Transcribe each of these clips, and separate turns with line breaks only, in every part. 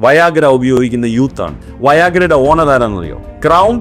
Viagra ഉപയോഗിക്കുന്ന യൂത്താണ്. വയാഗ്രയുടെ ഓണർ ആരാണെന്നറിയോ? ക്രൗൺ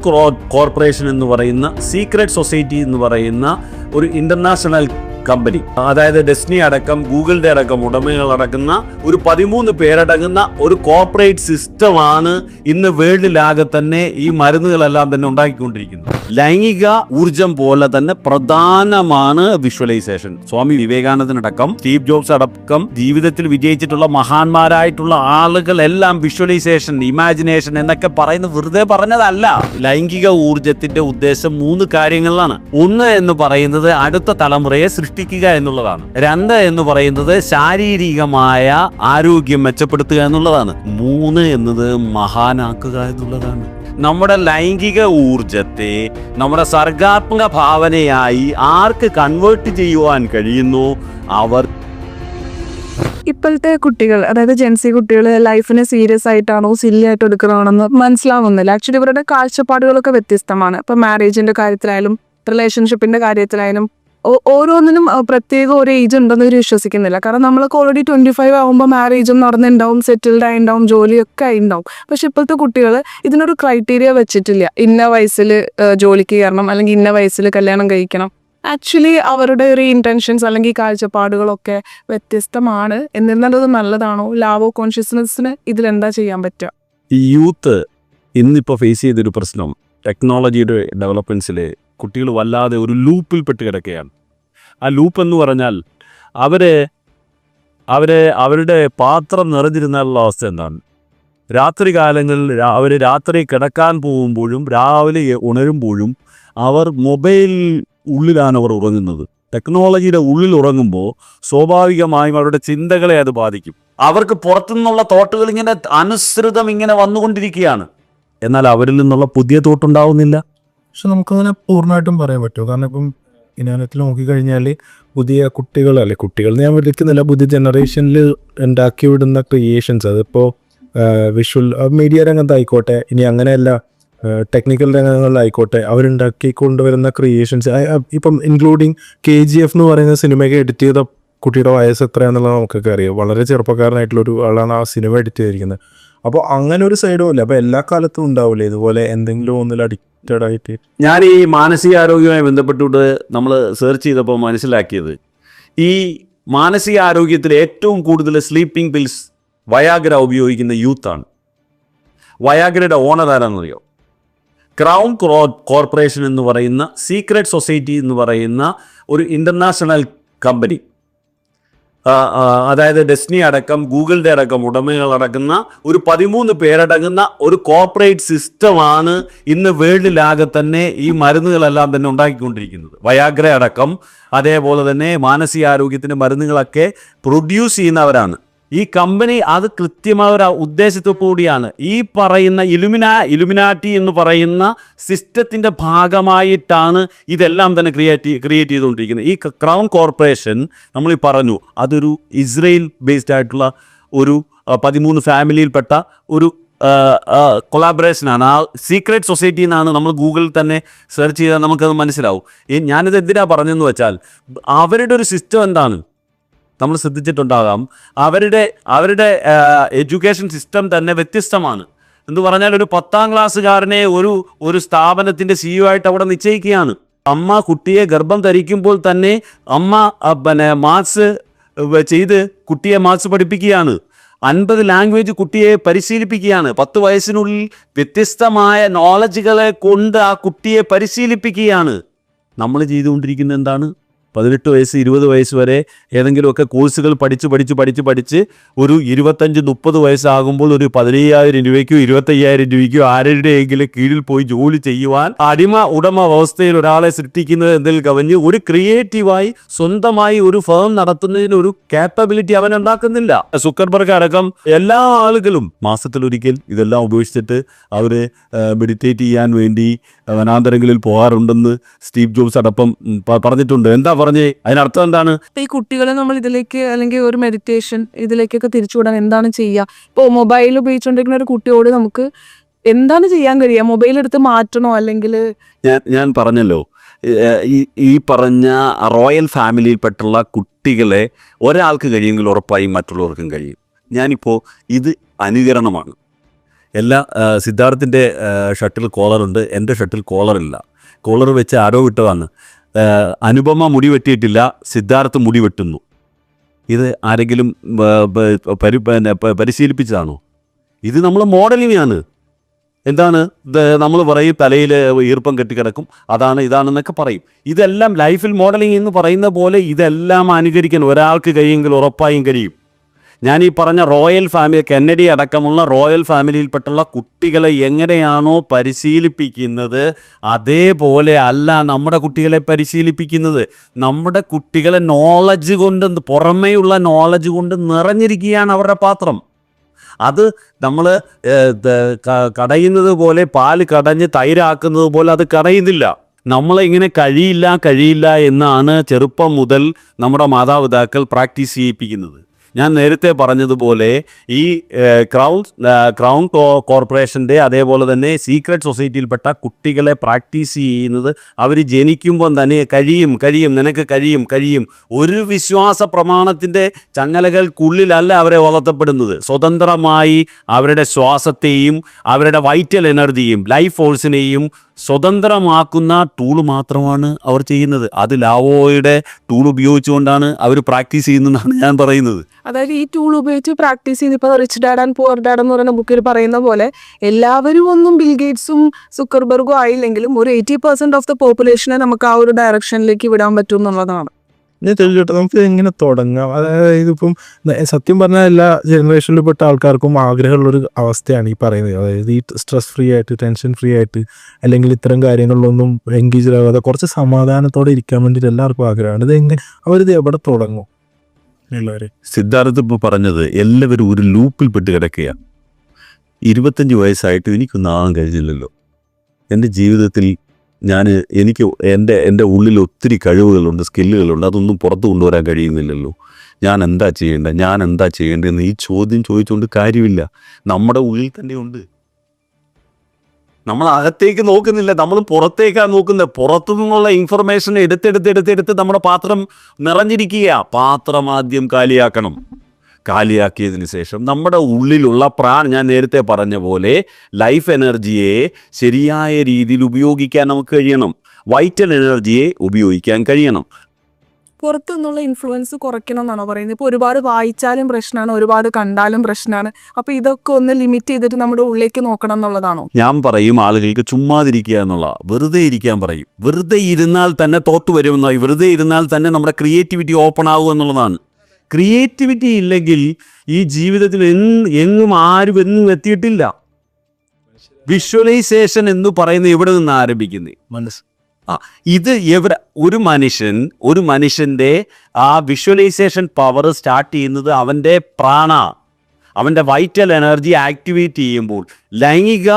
കോർപ്പറേഷൻ എന്ന് പറയുന്ന സീക്രട്ട് സൊസൈറ്റി എന്ന് പറയുന്ന ഒരു ഇന്റർനാഷണൽ കമ്പനി അതായത് ഡെസ്നി അടക്കം ഗൂഗിളിന്റെ അടക്കം ഉടമകൾ അടക്കുന്ന ഒരു പതിമൂന്ന് പേരടങ്ങുന്ന ഒരു കോർപ്പറേറ്റ് സിസ്റ്റമാണ് ഇന്ന് വേൾഡിലാകെ തന്നെ ഈ മരുന്നുകളെല്ലാം തന്നെ ഉണ്ടാക്കിക്കൊണ്ടിരിക്കുന്നത്. ലൈംഗിക ഊർജം പോലെ തന്നെ പ്രധാനമാണ് വിഷ്വലൈസേഷൻ സ്വാമി വിവേകാനന്ദനടക്കം സ്റ്റീവ് ജോബ്സ് അടക്കം ജീവിതത്തിൽ വിജയിച്ചിട്ടുള്ള മഹാന്മാരായിട്ടുള്ള ആളുകൾ എല്ലാം വിഷ്വലൈസേഷൻ ഇമാജിനേഷൻ എന്നൊക്കെ പറയുന്നത് വെറുതെ പറഞ്ഞതല്ല. ലൈംഗിക ഊർജത്തിന്റെ ഉദ്ദേശം മൂന്ന് കാര്യങ്ങളിലാണ്. ഒന്ന് എന്ന് പറയുന്നത് അടുത്ത തലമുറയെ സൃഷ്ടിക്കുക എന്നുള്ളതാണ്. രണ്ട് എന്ന് പറയുന്നത് ശാരീരികമായ ആരോഗ്യം മെച്ചപ്പെടുത്തുക എന്നുള്ളതാണ്. മൂന്ന് എന്നത് മഹാനാക്കുക എന്നുള്ളതാണ്. നമ്മുടെ ലൈംഗിക ഊർജത്തെ നമ്മുടെ സർഗാത്മക ഭാവനയായി ആർക്ക് കൺവേർട്ട് ചെയ്യുവാൻ കഴിയുന്നു? അവർ
ഇപ്പോഴത്തെ കുട്ടികൾ അതായത് ജെൻസി കുട്ടികൾ ലൈഫിനെ സീരിയസ് ആയിട്ടാണോ സില്ലി ആയിട്ട് എടുക്കണമെന്ന് മനസ്സിലാവുന്നില്ല. ആക്ച്വലി ഇവരുടെ കാഴ്ചപ്പാടുകളൊക്കെ വ്യത്യസ്തമാണ്. ഇപ്പൊ മാരേജിന്റെ കാര്യത്തിലായാലും റിലേഷൻഷിപ്പിന്റെ കാര്യത്തിലായാലും ഓരോന്നിനും പ്രത്യേക ഒരു ഏജ് ഉണ്ടെന്ന് ഇവർ വിശ്വസിക്കുന്നില്ല. കാരണം നമ്മളൊക്കെ ഓൾറെഡി ട്വന്റി ഫൈവ് ആകുമ്പോൾ മാരേജും നടന്നിട്ടുണ്ടാവും സെറ്റിൽഡ് ആയിണ്ടാവും ജോലിയൊക്കെ ആയിണ്ടാവും. പക്ഷെ ഇപ്പോഴത്തെ കുട്ടികൾ ഇതിനൊരു ക്രൈറ്റീരിയ വെച്ചിട്ടില്ല. ഇന്ന വയസ്സിൽ ജോലിക്ക് കയറണം അല്ലെങ്കിൽ ഇന്ന വയസ്സിൽ കല്യാണം കഴിക്കണം. ആക്ച്വലി അവരുടെ ഒരു ഇന്റൻഷൻസ് അല്ലെങ്കിൽ കാഴ്ചപ്പാടുകളൊക്കെ വ്യത്യസ്തമാണ്. എന്നിരുന്നാലും അത് നല്ലതാണോ? ലാവോ കോൺഷ്യസ്നെസ്സിന് ഇതിലെന്താ ചെയ്യാൻ പറ്റുക?
യൂത്ത് ഇന്നിപ്പോൾ ഫേസ് ചെയ്തൊരു പ്രശ്നം. ടെക്നോളജിയുടെ ഡെവലപ്മെന്റ്സിൽ കുട്ടികൾ വല്ലാതെ ഒരു ലൂപ്പിൽ പെട്ട് കിടക്കുകയാണ്. ആ ലൂപ്പ് എന്ന് പറഞ്ഞാൽ അവരെ അവരെ അവരുടെ പാത്രം നിറഞ്ഞിരുന്നാലുള്ള അവസ്ഥ എന്താണ്? രാത്രി കാലങ്ങളിൽ അവർ രാത്രി കിടക്കാൻ പോകുമ്പോഴും രാവിലെ ഉണരുമ്പോഴും അവർ മൊബൈൽ ഉള്ളിലാണ് അവർ ഉറങ്ങുന്നത്. ടെക്നോളജിയുടെ ഉള്ളിൽ ഉറങ്ങുമ്പോൾ സ്വാഭാവികമായും അവരുടെ ചിന്തകളെ അത് ബാധിക്കും. അവർക്ക് പുറത്തു നിന്നുള്ള തോട്ടുകൾ ഇങ്ങനെ അനുസൃതം ഇങ്ങനെ വന്നുകൊണ്ടിരിക്കുകയാണ്. എന്നാൽ അവരിൽ നിന്നുള്ള പുതിയ തോട്ടുണ്ടാവുന്നില്ല.
പക്ഷെ നമുക്കങ്ങനെ പൂർണമായിട്ടും പറയാൻ പറ്റുമോ? കാരണം ഇപ്പം ഇനാനത്തിൽ നോക്കിക്കഴിഞ്ഞാൽ പുതിയ കുട്ടികൾ അല്ലെ കുട്ടികൾ ഞാൻ വിളിക്കുന്നില്ല പുതിയ ജനറേഷനിൽ ഉണ്ടാക്കി വിടുന്ന ക്രിയേഷൻസ് അതിപ്പോൾ വിഷ്വൽ മീഡിയ രംഗത്തായിക്കോട്ടെ ഇനി അങ്ങനെയല്ല ടെക്നിക്കൽ രംഗങ്ങളിലായിക്കോട്ടെ അവരുണ്ടാക്കി കൊണ്ടുവരുന്ന ക്രിയേഷൻസ് ഇപ്പം ഇൻക്ലൂഡിങ് കെ ജി എഫ് എന്ന് പറയുന്ന സിനിമയ്ക്ക് എഡിറ്റ് ചെയ്ത കുട്ടിയുടെ വയസ്സ് എത്രയാണെന്നുള്ളത് നമുക്കൊക്കെ അറിയാം. വളരെ ചെറുപ്പക്കാരനായിട്ടുള്ള ഒരു ആളാണ് ആ സിനിമ എഡിറ്റ് ചെയ്തിരിക്കുന്നത്. അപ്പോൾ അങ്ങനെ ഒരു സൈഡും ഇല്ല. അപ്പോൾ എല്ലാ കാലത്തും ഉണ്ടാവില്ലേ ഇതുപോലെ എന്തെങ്കിലും ഒന്നിൽ
ഞാൻ ഈ മാനസികാരോഗ്യവുമായി ബന്ധപ്പെട്ടിട്ട് നമ്മൾ സെർച്ച് ചെയ്തപ്പോൾ മനസ്സിലാക്കിയത് ഈ മാനസികാരോഗ്യത്തിൽ ഏറ്റവും കൂടുതൽ സ്ലീപ്പിംഗ് പിൽസ് വയാഗ്ര ഉപയോഗിക്കുന്ന യൂത്താണ്. വയാഗ്രയുടെ ഓണർ ആരാണെന്നറിയോ ക്രൗൺ ക്രോ കോർപ്പറേഷൻ എന്ന് പറയുന്ന സീക്രട്ട് സൊസൈറ്റി എന്ന് പറയുന്ന ഒരു ഇന്റർനാഷണൽ കമ്പനി അതായത് ഡെസ്നി അടക്കം ഗൂഗിളിന്റെ അടക്കം ഉടമകൾ അടക്കുന്ന ഒരു പതിമൂന്ന് പേരടങ്ങുന്ന ഒരു കോർപ്പറേറ്റ് സിസ്റ്റമാണ് ഇന്ന് വേൾഡിലാകെ തന്നെ ഈ മരുന്നുകളെല്ലാം തന്നെ ഉണ്ടാക്കിക്കൊണ്ടിരിക്കുന്നത്. വയാഗ്ര അടക്കം അതേപോലെ തന്നെ മാനസികാരോഗ്യത്തിന്റെ മരുന്നുകളൊക്കെ പ്രൊഡ്യൂസ് ചെയ്യുന്നവരാണ്. ഈ കമ്പനി അത് കൃത്യമായ ഒരു ഉദ്ദേശത്തു കൂടിയാണ്. ഈ പറയുന്ന ഇലുമിനാ ഇലുമിനാറ്റി എന്ന് പറയുന്ന സിസ്റ്റത്തിന്റെ ഭാഗമായിട്ടാണ് ഇതെല്ലാം തന്നെ ക്രിയേറ്റ് ക്രിയേറ്റ് ചെയ്തുകൊണ്ടിരിക്കുന്നത്. ഈ ക്രൗൺ കോർപ്പറേഷൻ നമ്മൾ ഈ പറഞ്ഞു അതൊരു ഇസ്രയേൽ ബേസ്ഡ് ആയിട്ടുള്ള ഒരു പതിമൂന്ന് ഫാമിലിയിൽപ്പെട്ട ഒരു കൊളാബറേഷനാണ് ആ സീക്രട്ട് സൊസൈറ്റി എന്നാണ് നമ്മൾ ഗൂഗിളിൽ തന്നെ സെർച്ച് ചെയ്താൽ നമുക്കത് മനസ്സിലാവും. ഞാനിത് എന്തിനാണ് പറഞ്ഞതെന്ന് വെച്ചാൽ അവരുടെ ഒരു സിസ്റ്റം എന്താണ്? നമ്മൾ ശ്രദ്ധിച്ചിട്ടുണ്ടാകാം. അവരുടെ അവരുടെ എഡ്യൂക്കേഷൻ സിസ്റ്റം തന്നെ വ്യത്യസ്തമാണ്. എന്ന് പറഞ്ഞാൽ ഒരു പത്താം ക്ലാസ്സുകാരനെ ഒരു ഒരു സ്ഥാപനത്തിന്റെ സിഇഒ ആയിട്ട് അവിടെ നിശ്ചയിക്കുകയാണ്. അമ്മ കുട്ടിയെ ഗർഭം ധരിക്കുമ്പോൾ തന്നെ അമ്മ പിന്നെ മാത്സ് ചെയ്ത് കുട്ടിയെ മാത്സ് പഠിപ്പിക്കുകയാണ്. അൻപത് ലാംഗ്വേജ് കുട്ടിയെ പരിശീലിപ്പിക്കുകയാണ്. പത്ത് വയസ്സിനുള്ളിൽ വ്യത്യസ്തമായ നോളജുകളെ കൊണ്ട് ആ കുട്ടിയെ പരിശീലിപ്പിക്കുകയാണ്. നമ്മൾ ചെയ്തുകൊണ്ടിരിക്കുന്നത് എന്താണ്? പതിനെട്ട് വയസ്സ് ഇരുപത് വയസ്സ് വരെ ഏതെങ്കിലുമൊക്കെ കോഴ്സുകൾ പഠിച്ച് പഠിച്ച് പഠിച്ച് പഠിച്ച് ഒരു ഇരുപത്തഞ്ച് മുപ്പത് വയസ്സാകുമ്പോൾ ഒരു പതിനയ്യായിരം രൂപയ്ക്കോ ഇരുപത്തയ്യായിരം രൂപയ്ക്കോ ആരുടെയെങ്കിലും കീഴിൽ പോയി ജോലി ചെയ്യുവാൻ അടിമ ഉടമ അവസ്ഥയിൽ ഒരാളെ സൃഷ്ടിക്കുന്നത് എന്നതിൽ കവിഞ്ഞ് ഒരു ക്രിയേറ്റീവായി സ്വന്തമായി ഒരു ഫേം നടത്തുന്നതിന് ഒരു കാപ്പബിലിറ്റി അവൻ ഉണ്ടാക്കുന്നില്ല. സുക്കർബർഗ് അടക്കം എല്ലാ ആളുകളും മാസത്തിൽ ഒരിക്കൽ ഇതെല്ലാം ഉപേക്ഷിച്ചിട്ട് അവരെ മെഡിറ്റേറ്റ് ചെയ്യാൻ വേണ്ടി വനാന്തരങ്ങളിൽ പോകാറുണ്ടെന്ന് സ്റ്റീവ് ജോബ്സ് അടക്കം പറഞ്ഞിട്ടുണ്ട്. എന്താ പറഞ്ഞേ അതിനർത്ഥം എന്താണ്?
ഈ കുട്ടികളെ നമ്മൾ ഇതിലേക്ക് അല്ലെങ്കിൽ ഒരു മെഡിറ്റേഷൻ ഇതിലേക്കൊക്കെ തിരിച്ചുവിടാൻ എന്താണ് ചെയ്യുക? ഇപ്പോൾ മൊബൈൽ ഉപയോഗിച്ചുകൊണ്ടിരിക്കുന്ന ഒരു കുട്ടിയോട് നമുക്ക് എന്താണ് ചെയ്യാൻ കഴിയുക? മൊബൈൽ എടുത്ത് മാറ്റണോ അല്ലെങ്കിൽ
ഞാൻ ഞാൻ പറഞ്ഞല്ലോ. ഈ പറഞ്ഞ റോയൽ ഫാമിലിയിൽപ്പെട്ടുള്ള കുട്ടികളെ ഒരാൾക്ക് കഴിയുമെങ്കിൽ ഉറപ്പായും മറ്റുള്ളവർക്കും കഴിയും. ഞാനിപ്പോൾ ഇത് അനുകരണമാണ്. എല്ലാ സിദ്ധാർത്ഥിന്റെ ഷട്ടിൽ കോളറുണ്ട്. എന്റെ ഷട്ടിൽ കോളറില്ല. കോളർ വെച്ച് ആരോ വിട്ടതാണ്. അനുപമ മുടി വെട്ടിയിട്ടില്ല സിദ്ധാർത്ഥ് മുടി വെട്ടുന്നു ഇത് ആരെങ്കിലും പരി പരിശീലിപ്പിച്ചതാണോ? ഇത് നമ്മൾ മോഡലിംഗ് ആണ് എന്താണ് നമ്മൾ പറയും തലയിൽ ഈർപ്പം കെട്ടിക്കിടക്കും അതാണ് ഇതാണെന്നൊക്കെ പറയും. ഇതെല്ലാം ലൈഫിൽ മോഡലിംഗ് എന്ന് പറയുന്ന പോലെ ഇതെല്ലാം അനുകരിക്കാൻ ഒരാൾക്ക് കഴിയുമെങ്കിൽ ഉറപ്പായും കഴിയും. ഞാൻ ഈ പറഞ്ഞ റോയൽ ഫാമിലി കെന്നഡി അടക്കമുള്ള റോയൽ ഫാമിലിയിൽപ്പെട്ടുള്ള കുട്ടികളെ എങ്ങനെയാണോ പരിശീലിപ്പിക്കുന്നത് അതേപോലെ അല്ല നമ്മുടെ കുട്ടികളെ പരിശീലിപ്പിക്കുന്നത്. നമ്മുടെ കുട്ടികളെ നോളജ് കൊണ്ട് പുറമേയുള്ള നോളജ് കൊണ്ട് നിറഞ്ഞിരിക്കുകയാണ് അവരുടെ പാത്രം. അത് നമ്മൾ കടയുന്നത് പോലെ പാൽ കടഞ്ഞ് തൈരാക്കുന്നത് പോലെ അത് കടയുന്നില്ല. നമ്മളിങ്ങനെ കഴിയില്ല കഴിയില്ല എന്നാണ് ചെറുപ്പം മുതൽ നമ്മുടെ മാതാപിതാക്കൾ പ്രാക്ടീസ് ചെയ്യിപ്പിക്കുന്നത്. ഞാൻ നേരത്തെ പറഞ്ഞതുപോലെ ഈ ക്രൗൺ ക്രൗൺ കോർപ്പറേഷന്റെ അതേപോലെ തന്നെ സീക്രട്ട് സൊസൈറ്റിയിൽപ്പെട്ട കുട്ടികളെ പ്രാക്ടീസ് ചെയ്യുന്നത് അവർ ജനിക്കുമ്പം തന്നെ കഴിയും കഴിയും നിനക്ക് കഴിയും കഴിയും. ഒരു വിശ്വാസ പ്രമാണത്തിന്റെ ചങ്ങലകൾക്കുള്ളിലല്ല അവരെ വളർത്തപ്പെടുന്നത്. സ്വതന്ത്രമായി അവരുടെ ശ്വാസത്തെയും അവരുടെ വൈറ്റൽ എനർജിയും ലൈഫ് ഫോഴ്സിനെയും സ്വതന്ത്രമാക്കുന്ന ടൂൾ മാത്രമാണ് അവർ ചെയ്യുന്നത്. അത് ലാവോയുടെ ടൂൾ ഉപയോഗിച്ചുകൊണ്ടാണ് അവർ പ്രാക്ടീസ് ചെയ്യുന്നതെന്നാണ് ഞാൻ പറയുന്നത്.
അതായത് ഈ ടൂൾ ഉപയോഗിച്ച് പ്രാക്ടീസ് ചെയ്ത് ഇപ്പോൾ rich dad and poor dad എന്ന് പറയുന്ന ബുക്കിൽ പറയുന്ന പോലെ എല്ലാവരും ഒന്നും ബിൽ ഗേറ്റ്സും സുക്കർബർഗും ആയില്ലെങ്കിലും ഒരു എയ്റ്റി പെർസെന്റ് ഓഫ് ദ പോപ്പുലേഷനെ നമുക്ക് ആ ഒരു ഡയറക്ഷനിലേക്ക് വിടാൻ പറ്റും എന്നുള്ളതാണ്.
നമുക്ക് എങ്ങനെ തുടങ്ങാം? അതായത് ഇതിപ്പം സത്യം പറഞ്ഞാൽ എല്ലാ ജനറേഷനിൽ പെട്ട ആൾക്കാർക്കും ആഗ്രഹമുള്ളൊരു അവസ്ഥയാണ് ഈ പറയുന്നത്. അതായത് ഈ സ്ട്രെസ് ഫ്രീ ആയിട്ട് ടെൻഷൻ ഫ്രീ ആയിട്ട് അല്ലെങ്കിൽ ഇത്തരം കാര്യങ്ങളിലൊന്നും എൻഗേജ് ആകാതെ കുറച്ച് സമാധാനത്തോടെ ഇരിക്കാൻ വേണ്ടിയിട്ട് എല്ലാവർക്കും ആഗ്രഹമാണ്. ഇത് എങ്ങനെ അവരിത് എവിടെ തുടങ്ങും? ഉള്ളവര്
സിദ്ധാർത്ഥ് ഇപ്പോൾ പറഞ്ഞത് എല്ലാവരും ഒരു ലൂപ്പിൽ പെട്ട് കിടക്കുക ഇരുപത്തഞ്ച് വയസ്സായിട്ട് എനിക്കൊന്നും ആകാൻ കഴിഞ്ഞില്ലല്ലോ. എന്റെ ജീവിതത്തിൽ ഞാൻ എനിക്ക് എന്റെ എന്റെ ഉള്ളിൽ ഒത്തിരി കഴിവുകളുണ്ട് സ്കില്ലുകളുണ്ട് അതൊന്നും പുറത്ത് കൊണ്ടുവരാൻ കഴിയുന്നില്ലല്ലോ. ഞാൻ എന്താ ചെയ്യേണ്ടത്? ഞാൻ എന്താ ചെയ്യേണ്ടതെന്ന് ഈ ചോദ്യം ചോദിച്ചുകൊണ്ട് കാര്യമില്ല. നമ്മുടെ ഉള്ളിൽ തന്നെ ഉണ്ട്. നമ്മൾ അകത്തേക്ക് നോക്കുന്നില്ല നമ്മൾ പുറത്തേക്കാണ് നോക്കുന്നത്. പുറത്തു നിന്നുള്ള ഇൻഫർമേഷൻ എടുത്തെടുത്ത് എടുത്തെടുത്ത് നമ്മുടെ പാത്രം നിറഞ്ഞിരിക്കുക പാത്രം ആദ്യം കാലിയാക്കണം. കാലിയാക്കിയതിന് ശേഷം നമ്മുടെ ഉള്ളിലുള്ള പ്രാൺ ഞാൻ നേരത്തെ പറഞ്ഞ പോലെ ലൈഫ് എനർജിയെ ശരിയായ രീതിയിൽ ഉപയോഗിക്കാൻ നമുക്ക് കഴിയണം. വൈറ്റൽ എനർജിയെ ഉപയോഗിക്കാൻ കഴിയണം.
പുറത്തു നിന്നുള്ള ഇൻഫ്ലുവൻസ് കുറയ്ക്കണം എന്നാണോ പറയുന്നത്? ഇപ്പോൾ ഒരുപാട് വായിച്ചാലും പ്രശ്നമാണ് ഒരുപാട് കണ്ടാലും പ്രശ്നമാണ് അപ്പോൾ ഇതൊക്കെ ഒന്ന് ലിമിറ്റ് ചെയ്തിട്ട് നമ്മുടെ ഉള്ളിലേക്ക് നോക്കണം എന്നുള്ളതാണോ?
ഞാൻ പറയും ആളുകൾക്ക് ചുമ്മാതിരിക്കുക എന്നുള്ള വെറുതെ ഇരിക്കാൻ പറയും. വെറുതെ ഇരുന്നാൽ തന്നെ തോത്തു വരുമെന്നായി വെറുതെ ഇരുന്നാൽ തന്നെ നമ്മുടെ ക്രിയേറ്റിവിറ്റി ഓപ്പൺ ആകും എന്നുള്ളതാണ്. ക്രിയേറ്റിവിറ്റി ഇല്ലെങ്കിൽ ഈ ജീവിതത്തിൽ എങ്ങും ആരും എന്നും എത്തിയിട്ടില്ല. വിഷ്വലൈസേഷൻ എന്ന് പറയുന്നത് ഇവിടെ നിന്ന് ആരംഭിക്കുന്നത്
മനസ്സ്.
ആ ഇത് എവിടെ ഒരു മനുഷ്യൻ ഒരു മനുഷ്യന്റെ ആ വിഷ്വലൈസേഷൻ പവർ സ്റ്റാർട്ട് ചെയ്യുന്നത് അവന്റെ പ്രാണ. അവന്റെ വൈറ്റൽ എനർജി ആക്ടിവേറ്റ് ചെയ്യുമ്പോൾ ലൈംഗിക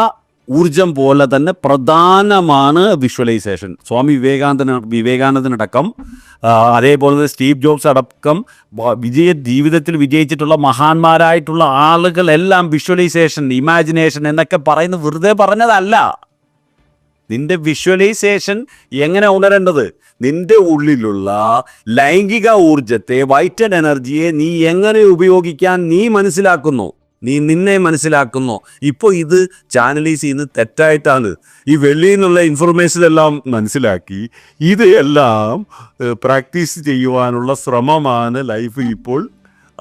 ഊർജം പോലെ തന്നെ പ്രധാനമാണ് വിഷ്വലൈസേഷൻ സ്വാമി വിവേകാനന്ദന വിവേകാനന്ദനടക്കം അതേപോലെ തന്നെ സ്റ്റീവ് ജോബ്സ് അടക്കം വിജയ ജീവിതത്തിൽ വിജയിച്ചിട്ടുള്ള മഹാന്മാരായിട്ടുള്ള ആളുകളെല്ലാം വിഷ്വലൈസേഷൻ ഇമാജിനേഷൻ എന്നൊക്കെ പറയുന്നത് വെറുതെ പറഞ്ഞതല്ല. നിന്റെ വിഷ്വലൈസേഷൻ എങ്ങനെ ഉണരേണ്ടത്? നിന്റെ ഉള്ളിലുള്ള ലൈംഗിക ഊർജത്തെ വൈറ്റൽ എനർജിയെ നീ എങ്ങനെ ഉപയോഗിക്കാൻ നീ മനസ്സിലാക്കുന്നു? നീ നിന്നെ മനസ്സിലാക്കുന്നു. ഇപ്പോൾ ഇത് ചാനലൈസ് ചെയ്യുന്നത് തെറ്റായിട്ടാണ്. ഈ വെളിയിൽ നിന്നുള്ള ഇൻഫർമേഷൻ എല്ലാം മനസ്സിലാക്കി ഇത് എല്ലാം പ്രാക്ടീസ് ചെയ്യുവാനുള്ള ശ്രമമാണ് ലൈഫ് ഇപ്പോൾ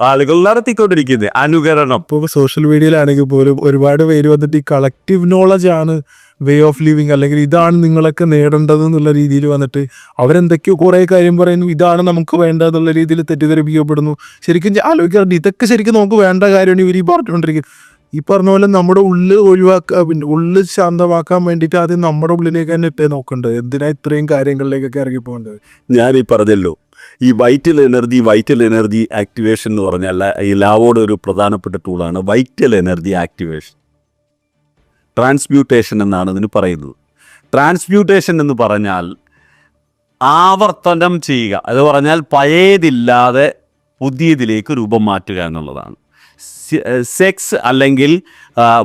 ആളുകൾ നടത്തിക്കൊണ്ടിരിക്കുന്നത്. അനുകരണം.
ഇപ്പോൾ സോഷ്യൽ മീഡിയയിലാണെങ്കിൽ പോലും ഒരുപാട് പേര് വന്നിട്ട് ഈ കളക്റ്റീവ് നോളജ് ആണ് വേ ഓഫ് ലിവിങ് അല്ലെങ്കിൽ ഇതാണ് നിങ്ങളൊക്കെ നേടേണ്ടത് എന്നുള്ള രീതിയിൽ വന്നിട്ട് അവരെന്തൊക്കെയോ കുറേ കാര്യം പറയുന്നു. ഇതാണ് നമുക്ക് വേണ്ടതെന്നുള്ള രീതിയിൽ തെറ്റിദ്ധരിപ്പിക്കപ്പെടുന്നു. ശരിക്കും ആലോചിക്കാറുണ്ട്. ഇതൊക്കെ ശരിക്കും നമുക്ക് വേണ്ട കാര്യമാണ് ഇവർ ഈ പറഞ്ഞുകൊണ്ടിരിക്കുന്നത്. ഈ പറഞ്ഞ പോലെ നമ്മുടെ ഉള്ളിൽ ഒഴിവാക്കുക പിന്നെ ഉള്ളിൽ ശാന്തമാക്കാൻ വേണ്ടിയിട്ട് ആദ്യം നമ്മുടെ ഉള്ളിലേക്ക് തന്നെ ഇട്ടേ നോക്കേണ്ടത് എന്തിനാ ഇത്രയും കാര്യങ്ങളിലേക്കൊക്കെ ഇറങ്ങി പോകേണ്ടത്
ഞാൻ ഈ പറഞ്ഞല്ലോ. ഈ vital energy vital energy activation എന്ന് പറഞ്ഞാൽ ഈ ലാവോടെ ഒരു പ്രധാനപ്പെട്ട ടൂളാണ് വൈറ്റൽ എനർജി ആക്ടിവേഷൻ ട്രാൻസ്മ്യൂട്ടേഷൻ എന്നാണ് ഇതിന് പറയുന്നത്. ട്രാൻസ്മ്യൂട്ടേഷൻ എന്ന് പറഞ്ഞാൽ ആവർത്തനം ചെയ്യുക. അത് പറഞ്ഞാൽ പഴയതില്ലാതെ പുതിയതിലേക്ക് രൂപം മാറ്റുക എന്നുള്ളതാണ്. സെക്സ് അല്ലെങ്കിൽ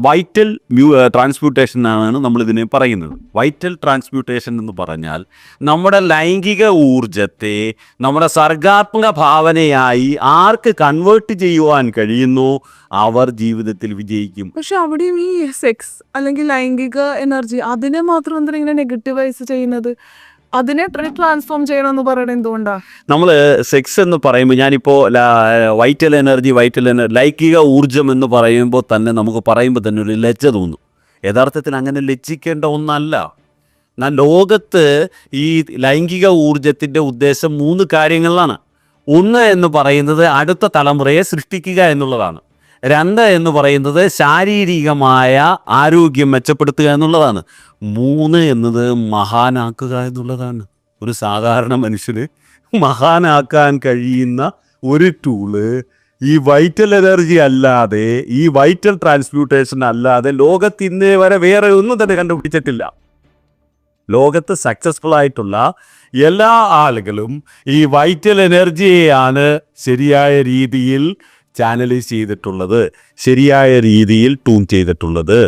വൈറ്റൽ മ്യൂ ട്രാൻസ്മ്യൂട്ടേഷൻ ആണ് നമ്മൾ ഇതിനെ പറയുന്നത്. വൈറ്റൽ ട്രാൻസ്മ്യൂട്ടേഷൻ എന്ന് പറഞ്ഞാൽ നമ്മുടെ ലൈംഗിക ഊർജത്തെ നമ്മുടെ സർഗാത്മക ഭാവനയായി ആർക്ക് കൺവേർട്ട് ചെയ്യുവാൻ കഴിയുന്നു അവർ ജീവിതത്തിൽ വിജയിക്കും.
പക്ഷെ അവിടെയും ഈ സെക്സ് അല്ലെങ്കിൽ ലൈംഗിക എനർജി അതിനെ മാത്രം എന്തിനാ ഇങ്ങനെ നെഗറ്റീവൈസ് ചെയ്യുന്നത്? അതിനെ ട്രാൻസ്ഫോം ചെയ്യണം എന്ന് പറയുന്നത് എന്തുകൊണ്ടാ?
നമ്മൾ സെക്സ് എന്ന് പറയുമ്പോൾ ഞാനിപ്പോൾ വൈറ്റൽ എനർജി വൈറ്റൽ എനർജി ലൈംഗിക ഊർജം എന്ന് പറയുമ്പോൾ തന്നെ നമുക്ക് പറയുമ്പോൾ തന്നെ ഒരു ലജ്ജ തോന്നും. യഥാർത്ഥത്തിൽ അങ്ങനെ ലജ്ജിക്കേണ്ട ഒന്നല്ല. ലോകത്ത് ഈ ലൈംഗിക ഊർജത്തിന്റെ ഉദ്ദേശം മൂന്ന് കാര്യങ്ങളിലാണ്. ഒന്ന് എന്ന് പറയുന്നത് അടുത്ത തലമുറയെ സൃഷ്ടിക്കുക എന്നുള്ളതാണ്. രണ്ട് എന്ന് പറയുന്നത് ശാരീരികമായ ആരോഗ്യം മെച്ചപ്പെടുത്തുക എന്നുള്ളതാണ്. മൂന്ന് എന്നത് മഹാനാക്കുക എന്നുള്ളതാണ്. ഒരു സാധാരണ മനുഷ്യന് മഹാനാക്കാൻ കഴിയുന്ന ഒരു ടൂൾ ഈ വൈറ്റൽ എനർജി അല്ലാതെ ഈ വൈറ്റൽ ട്രാൻസ്മ്യൂട്ടേഷൻ അല്ലാതെ ലോകത്ത് ഇന്നേ വരെ വേറെ ഒന്നും തന്നെ കണ്ടുപിടിച്ചിട്ടില്ല. ലോകത്ത് സക്സസ്ഫുൾ ആയിട്ടുള്ള എല്ലാ ആളുകളും ഈ വൈറ്റൽ എനർജിയെയാണ് ശരിയായ രീതിയിൽ ചാനലൈസ് ചെയ്തിട്ടുള്ളത് ശരിയായ രീതിയിൽ ട്യൂൺ ചെയ്തിട്ടുള്ളത്.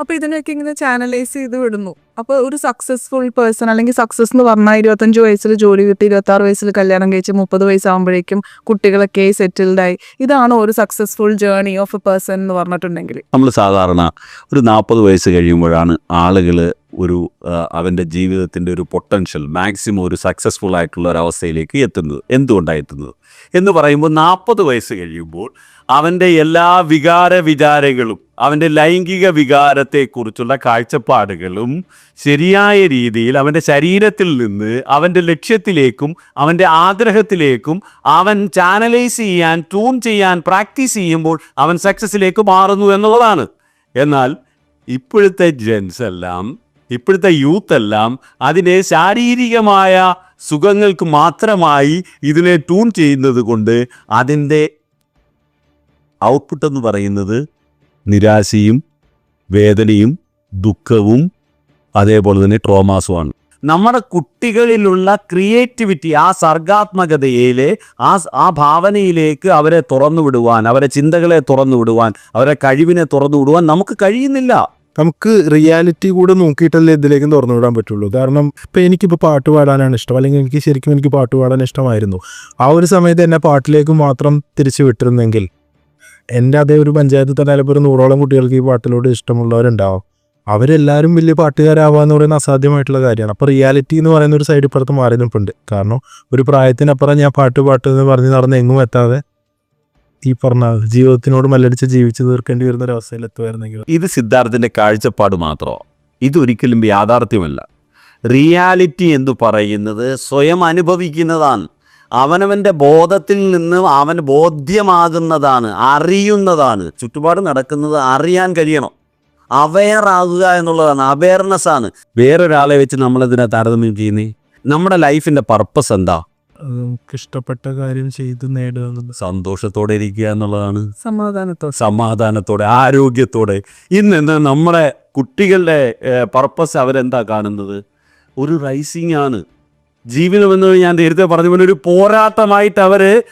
അപ്പൊ ഇതിനൊക്കെ ഇങ്ങനെ ചാനലൈസ് ചെയ്ത് വിടുന്നു. അപ്പൊ ഒരു സക്സസ്ഫുൾ പേഴ്സൺ അല്ലെങ്കിൽ സക്സസ് എന്ന് പറഞ്ഞാൽ ഇരുപത്തഞ്ച് വയസ്സിൽ ജോലി കിട്ടി ഇരുപത്തി ആറ് വയസ്സിൽ കല്യാണം കഴിച്ച് മുപ്പത് വയസ്സാകുമ്പോഴേക്കും കുട്ടികളൊക്കെ സെറ്റിൽഡ് ആയി. ഇതാണ് ഒരു successful journey of a person എന്ന് പറഞ്ഞിട്ടുണ്ടെങ്കിൽ.
നമ്മൾ സാധാരണ ഒരു നാൽപ്പത് വയസ്സ് കഴിയുമ്പോഴാണ് ആളുകൾ ഒരു അവന്റെ ജീവിതത്തിന്റെ ഒരു പൊട്ടൻഷ്യൽ മാക്സിമം ഒരു സക്സസ്ഫുൾ ആയിട്ടുള്ള ഒരു അവസ്ഥയിലേക്ക് എത്തുന്നത്. എന്തുകൊണ്ടാണ് എത്തുന്നത്? എന്ന് പറയുമ്പോൾ നാൽപ്പത് വയസ്സ് കഴിയുമ്പോൾ അവന്റെ എല്ലാ വികാര വിചാരങ്ങളും അവന്റെ ലൈംഗിക വികാരത്തെക്കുറിച്ചുള്ള കാഴ്ചപ്പാടുകളും ശരിയായ രീതിയിൽ അവന്റെ ശരീരത്തിൽ നിന്ന് അവന്റെ ലക്ഷ്യത്തിലേക്കും അവന്റെ ആഗ്രഹത്തിലേക്കും അവൻ ചാനലൈസ് ചെയ്യാൻ ട്യൂൺ ചെയ്യാൻ പ്രാക്ടീസ് ചെയ്യുമ്പോൾ അവൻ സക്സസ്സിലേക്ക് മാറുന്നു എന്നുള്ളതാണ്. എന്നാൽ ഇപ്പോഴത്തെ ജെൻസ് എല്ലാം ഇപ്പോഴത്തെ യൂത്ത് എല്ലാം അതിനെ ശാരീരികമായ സുഖങ്ങൾക്ക് മാത്രമായി ഇതിനെ ട്യൂൺ ചെയ്യുന്നത് കൊണ്ട് അതിന്റെ ഔട്ട്പുട്ട് എന്ന് പറയുന്നത് നിരാശയും വേദനയും ദുഃഖവും അതേപോലെ തന്നെ ട്രോമാസുമാണ് നമ്മുടെ കുട്ടികളിലുള്ള ക്രിയേറ്റിവിറ്റി ആ സർഗാത്മകതയിലെ ആ ആ ഭാവനയിലേക്ക് അവരെ തുറന്നു വിടുവാൻ അവരെ ചിന്തകളെ തുറന്നു വിടുവാൻ അവരെ കഴിവിനെ തുറന്നു വിടുവാൻ നമുക്ക് കഴിയുന്നില്ല.
നമുക്ക് റിയാലിറ്റി കൂടെ നോക്കിയിട്ടല്ലേ ഇതിലേക്ക് തുറന്നു വിടാൻ പറ്റുള്ളൂ. കാരണം ഇപ്പം എനിക്കിപ്പോൾ പാട്ട് പാടാനാണ് ഇഷ്ടം. അല്ലെങ്കിൽ എനിക്ക് ശരിക്കും എനിക്ക് പാട്ട് പാടാൻ ഇഷ്ടമായിരുന്നു. ആ ഒരു സമയത്ത് എന്നെ പാട്ടിലേക്ക് മാത്രം തിരിച്ചു വിട്ടിരുന്നെങ്കിൽ എന്റെ അതേ ഒരു പഞ്ചായത്ത് തന്നെ ചിലപ്പോൾ ഒരു നൂറോളം കുട്ടികൾക്ക് ഈ പാട്ടിലോട് ഇഷ്ടമുള്ളവരുണ്ടാവും. അവരെല്ലാവരും വലിയ പാട്ടുകാരാവാന്ന് പറയുന്ന അസാധ്യമായിട്ടുള്ള കാര്യമാണ്. അപ്പോൾ റിയാലിറ്റി എന്ന് പറയുന്ന ഒരു സൈഡ് ഇപ്പുറത്ത് മാറി നിൽപ്പുണ്ട്. കാരണം ഒരു പ്രായത്തിനപ്പുറം ഞാൻ പാട്ട് പാട്ട് എന്ന് പറഞ്ഞ് നടന്ന് എങ്ങും എത്താതെ ഈ പറഞ്ഞ ജീവിതത്തിനോട് മല്ലടിച്ച് ജീവിച്ചു തീർക്കേണ്ടി വരുന്ന ഒരു എത്തുമായിരുന്നെങ്കിൽ
ഇത് സിദ്ധാർത്ഥിന്റെ കാഴ്ചപ്പാട് മാത്രമോ ഇതൊരിക്കലും യാഥാർത്ഥ്യമല്ല. റിയാലിറ്റി എന്ന് പറയുന്നത് സ്വയം അനുഭവിക്കുന്നതാണ്. അവനവന്റെ ബോധത്തിൽ നിന്ന് അവൻ ബോധ്യമാകുന്നതാണ് അറിയുന്നതാണ്. ചുറ്റുപാട് നടക്കുന്നത് അറിയാൻ കഴിയണം. അവെയർ ആകുക എന്നുള്ളതാണ് അവെയർനെസ് ആണ്. വേറൊരാളെ വെച്ച് നമ്മളതിനെ താരതമ്യം ചെയ്യുന്നേ? നമ്മുടെ ലൈഫിന്റെ പർപ്പസ് എന്താ?
നമുക്ക് ഇഷ്ടപ്പെട്ട കാര്യം ചെയ്ത് നേടുക എന്നുള്ളത്
സന്തോഷത്തോടെ ഇരിക്കുക എന്നുള്ളതാണ്.
സമാധാനത്തോടെ.
സമാധാനത്തോടെ ആരോഗ്യത്തോടെ. ഇന്ന് ഇന്ന് നമ്മുടെ കുട്ടികളുടെ പർപ്പസ് അവരെന്താ കാണുന്നത്? ഒരു റൈസിംഗ് ആണ്. ജീവിതമെന്ന് ഞാൻ നേരത്തെ പറഞ്ഞ പോലെ ഒരു പോരാട്ടമായിട്ട് അവർ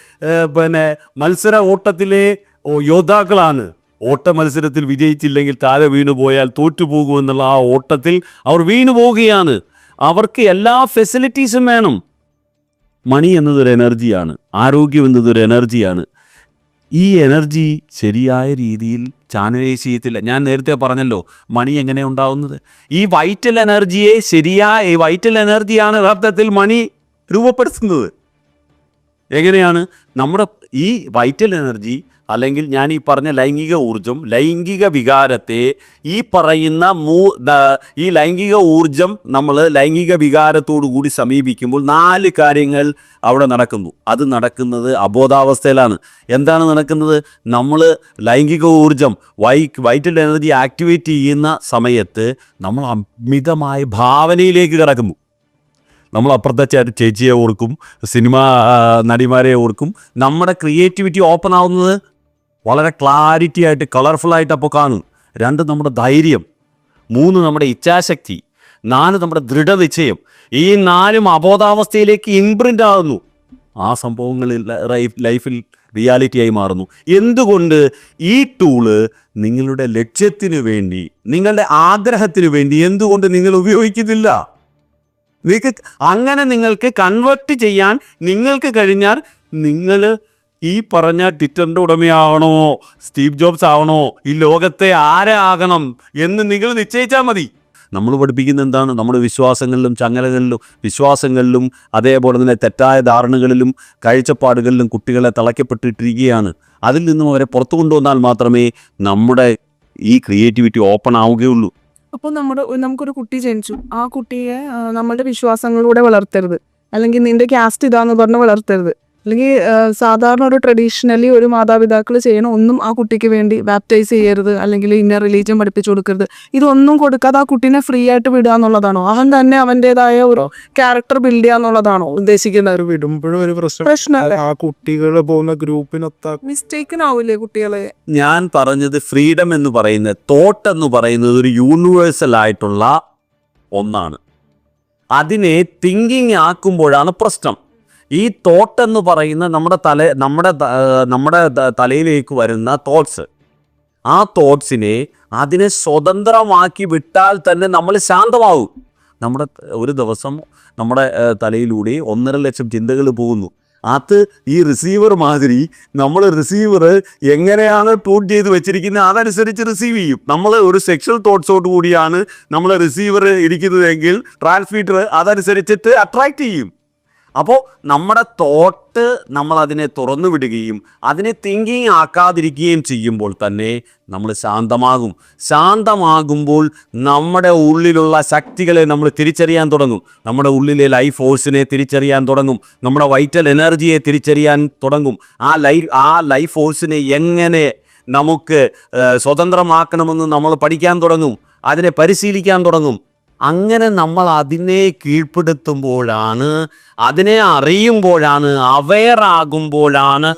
പിന്നെ മത്സര ഓട്ടത്തിലെ ഓ, യോദ്ധാക്കളാണ്. ഓട്ട മത്സരത്തിൽ വിജയിച്ചില്ലെങ്കിൽ താഴെ വീണു പോയാൽ തോറ്റുപോകുമെന്നുള്ള ആ ഓട്ടത്തിൽ അവർ വീണു പോവുകയാണ്. അവർക്ക് എല്ലാ ഫെസിലിറ്റീസും വേണം. മണി എന്നതൊരു എനർജിയാണ് ആരോഗ്യം എന്നതൊരു എനർജിയാണ്. ഈ എനർജി ശരിയായ രീതിയിൽ ചാനലൈസ് ചെയ്യത്തില്ല ഞാൻ നേരത്തെ പറഞ്ഞല്ലോ മണി എങ്ങനെ ഉണ്ടാവുന്നത്? ഈ വൈറ്റൽ എനർജിയെ ശരിയായ വൈറ്റൽ എനർജിയാണ് യഥാർത്ഥത്തിൽ മണി രൂപപ്പെടുത്തുന്നത്. എങ്ങനെയാണ്? നമ്മുടെ ഈ വൈറ്റൽ എനർജി അല്ലെങ്കിൽ ഞാൻ ഈ പറഞ്ഞ ലൈംഗിക ഊർജം ലൈംഗിക വികാരത്തെ ഈ പറയുന്ന മൂ ഈ ലൈംഗിക ഊർജം നമ്മൾ ലൈംഗിക വികാരത്തോടു കൂടി സമീപിക്കുമ്പോൾ നാല് കാര്യങ്ങൾ അവിടെ നടക്കുന്നു. അത് നടക്കുന്നത് അബോധാവസ്ഥയിലാണ്. എന്താണ് നടക്കുന്നത്? നമ്മൾ ലൈംഗിക ഊർജം വൈ വൈറ്റൽ എനർജി ആക്ടിവേറ്റ് ചെയ്യുന്ന സമയത്ത് നമ്മൾ അമിതമായ ഭാവനയിലേക്ക് കിടക്കുന്നു. നമ്മൾ ചേ- ചേച്ചിയെ ഓർക്കും സിനിമ നടിമാരെ ഓർക്കും. നമ്മുടെ ക്രിയേറ്റിവിറ്റി ഓപ്പൺ ആവുന്നത് വളരെ ക്ലാരിറ്റി ആയിട്ട് കളർഫുൾ ആയിട്ട് അപ്പോൾ കാണും. രണ്ട് നമ്മുടെ ധൈര്യം മൂന്ന് നമ്മുടെ ഇച്ഛാശക്തി നാല് നമ്മുടെ ദൃഢനിശ്ചയം. ഈ നാലും അബോധാവസ്ഥയിലേക്ക് ഇംപ്രിന്റ് ആകുന്നു. ആ സംഭവങ്ങളിൽ ലൈഫ് ലൈഫിൽ റിയാലിറ്റിയായി മാറുന്നു. എന്തുകൊണ്ട് ഈ ടൂൾ നിങ്ങളുടെ ലക്ഷ്യത്തിന് വേണ്ടി നിങ്ങളുടെ ആഗ്രഹത്തിന് വേണ്ടി എന്തുകൊണ്ട് നിങ്ങൾ ഉപയോഗിക്കുന്നില്ല? നിങ്ങൾക്ക് അങ്ങനെ നിങ്ങൾക്ക് കൺവേർട്ട് ചെയ്യാൻ നിങ്ങൾക്ക് കഴിഞ്ഞാൽ നിങ്ങൾ ഈ പറഞ്ഞ ട്വിറ്ററിന്റെ ഉടമയാവണോ സ്റ്റീവ് ജോബ്സ് ആവണോ? ഈ ലോകത്തെ ആരാകണം എന്ന് നിങ്ങൾ നിശ്ചയിച്ചാൽ മതി. നമ്മൾ പഠിപ്പിക്കുന്ന എന്താണ്? നമ്മുടെ വിശ്വാസങ്ങളിലും ചങ്ങലകളിലും വിശ്വാസങ്ങളിലും അതേപോലെ തന്നെ തെറ്റായ ധാരണകളിലും കാഴ്ചപ്പാടുകളിലും കുട്ടികളെ തളയ്ക്കപ്പെട്ടിട്ടിരിക്കുകയാണ്. അതിൽ നിന്നും അവരെ പുറത്തു കൊണ്ടുവന്നാൽ മാത്രമേ നമ്മുടെ ഈ ക്രിയേറ്റിവിറ്റി ഓപ്പൺ ആവുകയുള്ളൂ.
അപ്പോൾ നമ്മുടെ നമുക്കൊരു കുട്ടി ജനിച്ചു. ആ കുട്ടിയെ നമ്മളുടെ വിശ്വാസങ്ങളിലൂടെ വളർത്തരുത്. അല്ലെങ്കിൽ നിന്റെ കാസ്റ്റ് ഇതാന്ന് പറഞ്ഞ് വളർത്തരുത്. അല്ലെങ്കിൽ സാധാരണ ഒരു ട്രഡീഷണലി ഒരു മാതാപിതാക്കൾ ചെയ്യണം ഒന്നും ആ കുട്ടിക്ക് വേണ്ടി ബാപ്റ്റൈസ് ചെയ്യരുത് അല്ലെങ്കിൽ ഇന്ന റിലീജിയൻ പഠിപ്പിച്ചു കൊടുക്കരുത്. ഇതൊന്നും കൊടുക്കാതെ ആ കുട്ടീനെ ഫ്രീ ആയിട്ട് വിടുക എന്നുള്ളതാണോ? അവൻ തന്നെ അവന്റെതായ ഒരു ക്യാരക്ടർ ബിൽഡ് ചെയ്യുക എന്നുള്ളതാണോ ഉദ്ദേശിക്കുന്നത്
വിടുമ്പോഴും ഒരു പ്രശ്നം. ആ കുട്ടികൾ പോകുന്ന ഗ്രൂപ്പിനൊത്ത
മിസ്റ്റേക്കിനാവൂലേ കുട്ടികളെ?
ഞാൻ പറഞ്ഞത് ഫ്രീഡം എന്ന് പറയുന്നത് തോട്ട് എന്ന് പറയുന്നത് ഒരു യൂണിവേഴ്സൽ ആയിട്ടുള്ള ഒന്നാണ്. അതിനെ തിങ്കിങ് ആക്കുമ്പോഴാണ് പ്രശ്നം. ഈ തോട്ട് എന്ന് പറയുന്ന നമ്മുടെ തല നമ്മുടെ നമ്മുടെ തലയിലേക്ക് വരുന്ന തോട്ട്സ് ആ തോട്ട്സിനെ അതിനെ സ്വതന്ത്രമാക്കി വിട്ടാൽ തന്നെ നമ്മൾ ശാന്തമാവും. നമ്മുടെ ഒരു ദിവസം നമ്മുടെ തലയിലൂടെ ഒന്നര ലക്ഷം ചിന്തകൾ പോകുന്നു. അത് ഈ റിസീവർ മാതിരി നമ്മൾ റിസീവർ എങ്ങനെയാണ് ട്യൂൺ ചെയ്ത് വെച്ചിരിക്കുന്നത് അതനുസരിച്ച് റിസീവ് ചെയ്യും. നമ്മൾ ഒരു സെക്ഷൽ തോട്ട്സോട് കൂടിയാണ് നമ്മൾ റിസീവർ ഇരിക്കുന്നതെങ്കിൽ ട്രാൻസ്മീറ്റർ അതനുസരിച്ചിട്ട് അട്രാക്റ്റ് ചെയ്യും. അപ്പോൾ നമ്മുടെ തോട്ട് നമ്മൾ അതിനെ തുറന്നു വിടുകയും അതിനെ തിങ്കിങ് ആക്കാതിരിക്കുകയും ചെയ്യുമ്പോൾ തന്നെ നമ്മൾ ശാന്തമാകും. ശാന്തമാകുമ്പോൾ നമ്മുടെ ഉള്ളിലുള്ള ശക്തികളെ നമ്മൾ തിരിച്ചറിയാൻ തുടങ്ങും. നമ്മുടെ ഉള്ളിലെ ലൈഫ് ഫോഴ്സിനെ തിരിച്ചറിയാൻ തുടങ്ങും. നമ്മുടെ വൈറ്റൽ എനർജിയെ തിരിച്ചറിയാൻ തുടങ്ങും. ആ ലൈഫ് ആ ലൈഫ് ഫോഴ്സിനെ എങ്ങനെ നമുക്ക് സ്വതന്ത്രമാക്കണമെന്ന് നമ്മൾ പഠിക്കാൻ തുടങ്ങും. അതിനെ പരിശീലിക്കാൻ തുടങ്ങും. അങ്ങനെ നമ്മൾ അതിനെ കീഴ്പ്പെടുത്തുമ്പോഴാണ് അതിനെ അറിയുമ്പോഴാണ് അവെയർ ആകുമ്പോഴാണ്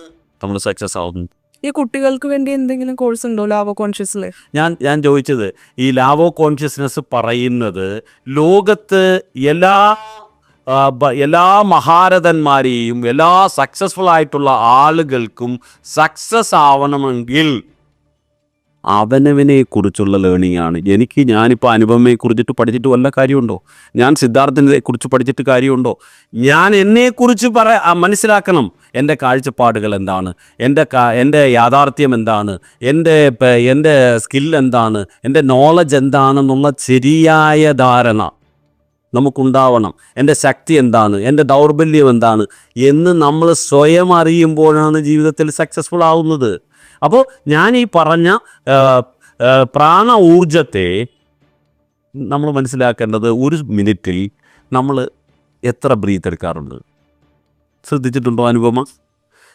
നമ്മൾ സക്സസ് ആവുന്നത്.
ഈ കുട്ടികൾക്ക് വേണ്ടി എന്തെങ്കിലും കോഴ്സ് ഉണ്ടോ ലാവോ കോൺഷ്യസിൽ
ഞാൻ ഞാൻ ചോദിച്ചത് ഈ ലാവോ കോൺഷ്യസ്നെസ് പറയുന്നത് ലോകത്ത് എല്ലാ എല്ലാ മഹാരഥന്മാരെയും എല്ലാ സക്സസ്ഫുൾ ആയിട്ടുള്ള ആളുകൾക്കും സക്സസ് ആവണമെങ്കിൽ അവനവനെ കുറിച്ചുള്ള ലേണിംഗ് ആണ്. എനിക്ക് ഞാനിപ്പോൾ അനുപമയെ കുറിച്ചിട്ട് പഠിച്ചിട്ട് വല്ല കാര്യമുണ്ടോ? ഞാൻ സിദ്ധാർത്ഥനെ കുറിച്ച് പഠിച്ചിട്ട് കാര്യമുണ്ടോ? ഞാൻ എന്നെക്കുറിച്ച് പറ മനസ്സിലാക്കണം. എന്റെ കാഴ്ചപ്പാടുകൾ എന്താണ്? എന്റെ എന്റെ യാഥാർത്ഥ്യം എന്താണ്? എന്റെ എന്റെ സ്കിൽ എന്താണ്? എന്റെ നോളജ് എന്താണെന്നുള്ള ശരിയായ ധാരണ നമുക്കുണ്ടാവണം. എന്റെ ശക്തി എന്താണ്? എന്റെ ദൗർബല്യം എന്താണ്? എന്ന് നമ്മൾ സ്വയം അറിയുമ്പോഴാണ് ജീവിതത്തിൽ സക്സസ്ഫുൾ ആവുന്നത്. അപ്പോൾ ഞാൻ ഈ പറഞ്ഞ പ്രാണ ഊർജത്തെ നമ്മൾ മനസ്സിലാക്കേണ്ടത് ഒരു മിനിറ്റിൽ നമ്മൾ എത്ര ബ്രീത്ത് എടുക്കാറുണ്ട്? ശ്രദ്ധിച്ചിട്ടുണ്ടോ അനുപമ?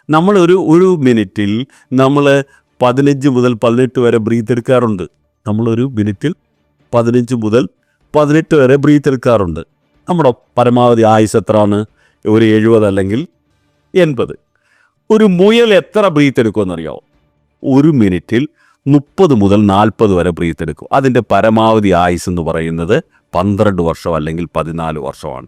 നമ്മൾ ഒരു ഒരു മിനിറ്റിൽ നമ്മൾ പതിനഞ്ച് മുതൽ പതിനെട്ട് വരെ ബ്രീത്ത് എടുക്കാറുണ്ട്. നമ്മളൊരു മിനിറ്റിൽ പതിനഞ്ച് മുതൽ പതിനെട്ട് വരെ ബ്രീത്ത് എടുക്കാറുണ്ട്. നമ്മുടെ പരമാവധി ആയുസ് എത്രയാണ്? ഒരു എഴുപത് അല്ലെങ്കിൽ എൺപത്. ഒരു മുയൽ എത്ര ബ്രീത്ത് എടുക്കുമെന്നറിയാമോ ഒരു മിനിറ്റിൽ മുപ്പത് മുതൽ നാൽപ്പത് വരെ ബ്രീത്ത് എടുക്കും. അതിന്റെ പരമാവധി ആയുസ് എന്ന് പറയുന്നത് പന്ത്രണ്ട് വർഷം അല്ലെങ്കിൽ പതിനാല് വർഷമാണ്.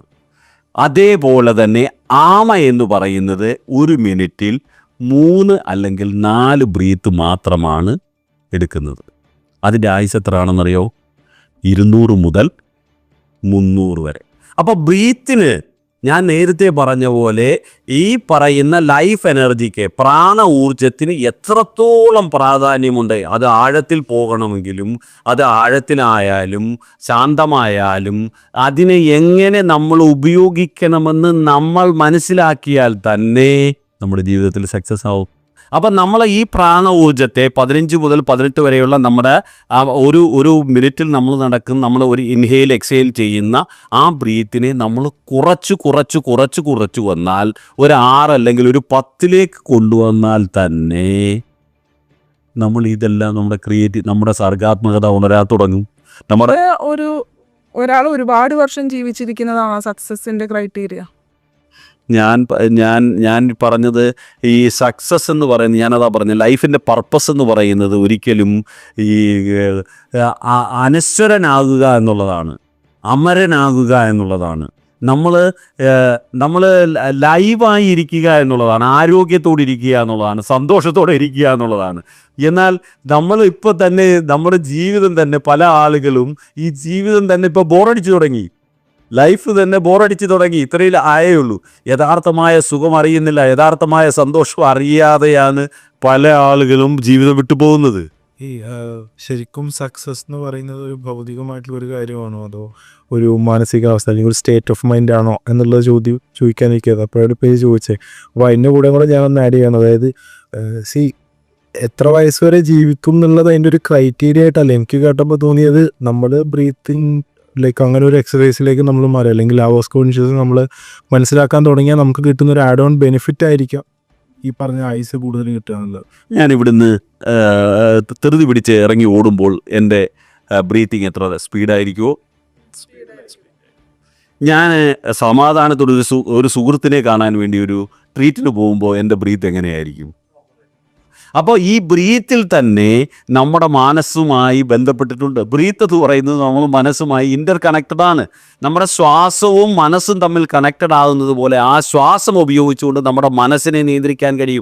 അതേപോലെ തന്നെ ആമ എന്ന് പറയുന്നത് ഒരു മിനിറ്റിൽ മൂന്ന് അല്ലെങ്കിൽ നാല് ബ്രീത്ത് മാത്രമാണ് എടുക്കുന്നത്. അതിന്റെ ആയുസ് എത്രയാണെന്നറിയോ? ഇരുന്നൂറ് മുതൽ മുന്നൂറ് വരെ. അപ്പോൾ ബ്രീത്തിന് ഞാൻ നേരത്തെ പറഞ്ഞ പോലെ ഈ പറയുന്ന ലൈഫ് എനർജിക്ക് പ്രാണ ഊർജത്തിന് എത്രത്തോളം പ്രാധാന്യമുണ്ട്? അത് ആഴത്തിൽ പോകണമെങ്കിലും അത് ആഴത്തിലായാലും ശാന്തമായാലും അതിനെ എങ്ങനെ നമ്മൾ ഉപയോഗിക്കണമെന്ന് നമ്മൾ മനസ്സിലാക്കിയാൽ തന്നെ നമ്മുടെ ജീവിതത്തിൽ സക്സസ് ആവും. അപ്പം നമ്മൾ ഈ പ്രാണ ഊർജത്തെ പതിനഞ്ച് മുതൽ പതിനെട്ട് വരെയുള്ള നമ്മുടെ ഒരു ഒരു മിനിറ്റിൽ നമ്മൾ നടക്കുന്ന നമ്മൾ ഒരു ഇൻഹെയിൽ എക്സെയിൽ ചെയ്യുന്ന ആ ബ്രീത്തിനെ നമ്മൾ കുറച്ച് കുറച്ച് കുറച്ച് കുറച്ച് വന്നാൽ ഒരു ആറ് അല്ലെങ്കിൽ ഒരു പത്തിലേക്ക് കൊണ്ടുവന്നാൽ തന്നെ നമ്മൾ ഇതെല്ലാം നമ്മുടെ ക്രിയേറ്റീവ് നമ്മുടെ സർഗാത്മകത ഉണരാ തുടങ്ങും. നമ്മുടെ
ഒരു ഒരാൾ ഒരുപാട് വർഷം ജീവിച്ചിരിക്കുന്നതാണ് സക്സസിന്റെ ക്രൈറ്റീരിയ.
ഞാൻ ഞാൻ ഞാൻ പറഞ്ഞത് ഈ സക്സസ് എന്ന് പറയുന്നത് ഞാനതാ പറഞ്ഞത് ലൈഫിന്റെ പർപ്പസ് എന്ന് പറയുന്നത് ഒരിക്കലും ഈ അനശ്വരനാകുക എന്നുള്ളതാണ്. അമരനാകുക എന്നുള്ളതാണ്. നമ്മൾ നമ്മൾ ലൈവായി ഇരിക്കുക എന്നുള്ളതാണ്. ആരോഗ്യത്തോടെ ഇരിക്കുക എന്നുള്ളതാണ്. സന്തോഷത്തോടെ ഇരിക്കുക എന്നുള്ളതാണ്. എന്നാൽ നമ്മൾ ഇപ്പോൾ തന്നെ നമ്മുടെ ജീവിതം തന്നെ പല ആളുകളും ഈ ജീവിതം തന്നെ ഇപ്പോൾ ബോറടിച്ചു തുടങ്ങി. ലൈഫ് തന്നെ ബോറടിച്ച് തുടങ്ങി. ഇത്രയിൽ ആയേ ഉള്ളൂ യഥാർത്ഥമായ സുഖം അറിയുന്നില്ല. യഥാർത്ഥമായ സന്തോഷം അറിയാതെയാണ് പല ആളുകളും ജീവിതം വിട്ടുപോകുന്നത്
ഈ ശരിക്കും സക്സസ് എന്ന് പറയുന്നത് ഒരു ഭൗതികമായിട്ടുള്ള ഒരു കാര്യമാണോ? അതോ ഒരു മാനസികാവസ്ഥ അല്ലെങ്കിൽ ഒരു സ്റ്റേറ്റ് ഓഫ് മൈൻഡ് ആണോ എന്നുള്ള ചോദ്യം ചോദിക്കാനിരിക്കുന്നത് അപ്പോഴാണ് പേര് ചോദിച്ചത് അപ്പോൾ അതിന്റെ കൂടെ കൂടെ ഞാൻ ഒന്ന് ആഡ് ചെയ്യണം. അതായത് സി എത്ര വയസ്സ് വരെ ജീവിക്കും എന്നുള്ളത് അതിന്റെ ഒരു ക്രൈറ്റീരിയ ആയിട്ടല്ല എനിക്ക് കേട്ടപ്പോൾ തോന്നിയത്. നമ്മൾ ബ്രീത്തിങ് ലൈക്ക് അങ്ങനെ ഒരു എക്സസൈസിലേക്ക് നമ്മൾ മാറി. അല്ലെങ്കിൽ ആ വാസ് കോൺഷ്യസ് നമ്മൾ മനസ്സിലാക്കാൻ തുടങ്ങിയാൽ നമുക്ക് കിട്ടുന്ന ഒരു ആഡ് ഓൺ ബെനിഫിറ്റ് ആയിരിക്കാം ഈ പറഞ്ഞ ഐസ് കൂടുതൽ കിട്ടുക എന്നുള്ളത്.
ഞാൻ ഇവിടുന്ന് തെറുതി പിടിച്ച് ഇറങ്ങി ഓടുമ്പോൾ എന്റെ ബ്രീത്തിങ് എത്ര സ്പീഡായിരിക്കുമോ ഞാൻ സമാധാനത്തോടെ ഒരു ഒരു സുഹൃത്തിനെ കാണാൻ വേണ്ടി ഒരു ട്രീറ്റിന് പോകുമ്പോൾ എന്റെ ബ്രീത്ത് എങ്ങനെയായിരിക്കും? അപ്പോൾ ഈ ബ്രീത്തിൽ തന്നെ നമ്മുടെ മനസ്സുമായി ബന്ധപ്പെട്ടിട്ടുണ്ട്. ബ്രീത്ത് എന്ന് പറയുന്നത് നമ്മൾ മനസ്സുമായി ഇന്റർ കണക്റ്റഡ് ആണ്. നമ്മുടെ ശ്വാസവും മനസ്സും തമ്മിൽ കണക്റ്റഡ് ആകുന്നത് പോലെ ആ ശ്വാസം ഉപയോഗിച്ചുകൊണ്ട് നമ്മുടെ മനസ്സിനെ നിയന്ത്രിക്കാൻ കഴിയും.